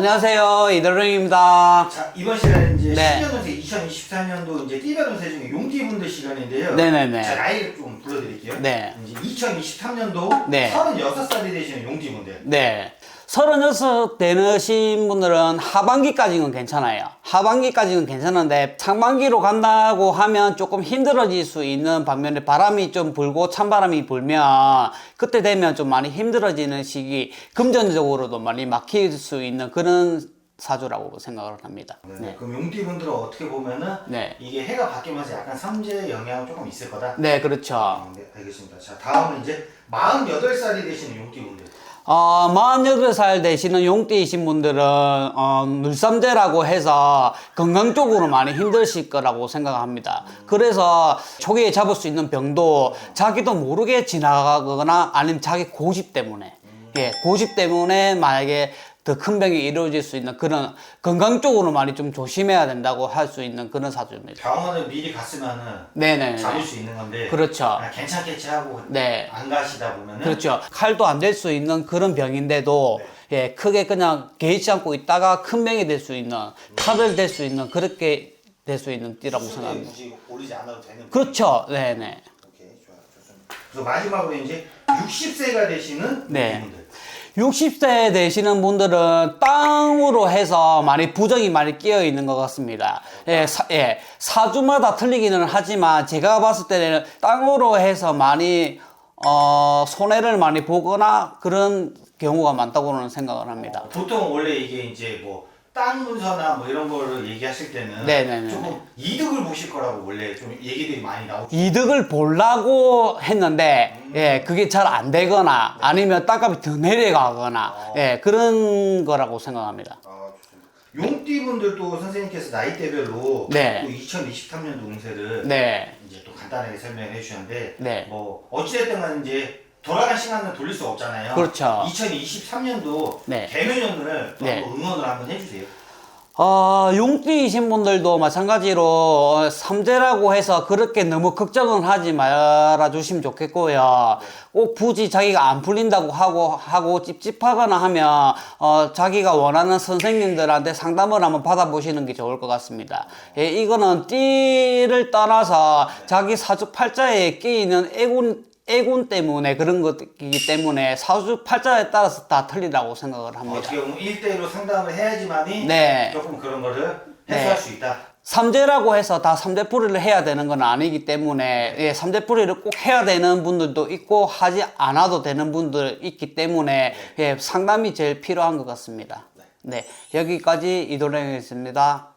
안녕하세요. 이도령입니다. 자 이번 시간은 이제 네. 신년운세 2024년도 이제 띠별 운세 중에 용띠분들 시간인데요. 네네네. 자 나이를 좀 불러드릴게요. 네. 이제 2023년도 네. 36살이 되시는 용띠분들. 네. 36 되신 분들은 하반기까지는 괜찮아요. 하반기까지는 괜찮은데 상반기로 간다고 하면 조금 힘들어질 수 있는 반면에 바람이 좀 불고 찬바람이 불면 그때 되면 좀 많이 힘들어지는 시기 금전적으로도 많이 막힐 수 있는 그런 사주라고 생각을 합니다. 네. 네. 그럼 용띠분들은 어떻게 보면은 네. 이게 해가 바뀌면서 약간 삼재 영향은 조금 있을 거다. 네, 그렇죠. 음, 네, 알겠습니다. 자 다음은 이제 48살이 되시는 용띠분들. 어, 48살 되시는 용띠이신 분들은, 어, 늘삼제라고 해서 건강 쪽으로 많이 힘드실 거라고 생각합니다. 그래서 초기에 잡을 수 있는 병도 자기도 모르게 지나가거나 아니면 자기 고집 때문에, 예, 고집 때문에 만약에 더 큰 병이 이루어질 수 있는 그런 건강 쪽으로 많이 좀 조심해야 된다고 할 수 있는 그런 사주입니다. 병원을 미리 갔으면은 네네. 잡을 수 있는 건데. 그렇죠. 아, 괜찮겠지 하고 네. 안 가시다 보면은. 그렇죠. 칼도 안 될 수 있는 그런 병인데도 예, 크게 그냥 개의치 않고 있다가 큰 병이 될 수 있는 탑을 될 수 있는 그렇게 될 수 있는 띠라고 수술에 생각합니다. 굳이 오르지 않아도 되는. 그렇죠. 네, 네. 오케이 좋아요 좋습니다. 그래서 마지막으로 이제 60세가 되시는 네. 분들. 60세 되시는 분들은 땅으로 해서 많이 부정이 많이 끼어 있는 것 같습니다. 예, 사, 예, 사주마다 틀리기는 하지만 제가 봤을 때는 땅으로 해서 많이 어, 손해를 많이 보거나 그런 경우가 많다고는 생각을 합니다. 보통 원래 이게 이제 뭐 땅 문서나 뭐 이런 거를 얘기하실 때는 네네네네. 조금 이득을 보실 거라고 원래 좀 얘기들이 많이 나오죠. 이득을 보려고 했는데 예 그게 잘 안 되거나 아니면 땅값이 더 내려가거나 예 그런 거라고 생각합니다. 아, 좋습니다. 용띠분들도 선생님께서 나이대별로 네. 또 2023년도 운세를 네. 이제 또 간단하게 설명해 주셨는데 네. 뭐 어찌됐든 간에 이제 돌아간 시간은 돌릴 수 없잖아요. 그렇죠. 2023년도 네. 개묘년을 또 네. 한번 응원을 한번 해주세요. 어, 용띠이신 분들도 마찬가지로 어, 삼재라고 해서 그렇게 너무 걱정은 하지 말아 주시면 좋겠고요. 꼭 굳이 자기가 안 풀린다고 하고, 하고 찝찝하거나 하면, 어, 자기가 원하는 선생님들한테 상담을 한번 받아보시는 게 좋을 것 같습니다. 예, 이거는 띠를 떠나서 자기 사주 팔자에 끼이는 애군, 애군 때문에 그런 것이기 때문에 사주 팔자에 따라서 다 틀리다고 생각을 합니다. 어떻게 보면 1대1로 상담을 해야지만이 네. 조금 그런 거를 네. 해소할 수 있다. 삼재라고 해서 다 삼재풀이를 해야 되는 건 아니기 때문에 예, 삼재풀이를 꼭 해야 되는 분들도 있고 하지 않아도 되는 분들 있기 때문에 예, 상담이 제일 필요한 것 같습니다. 네, 여기까지 이도령이었습니다.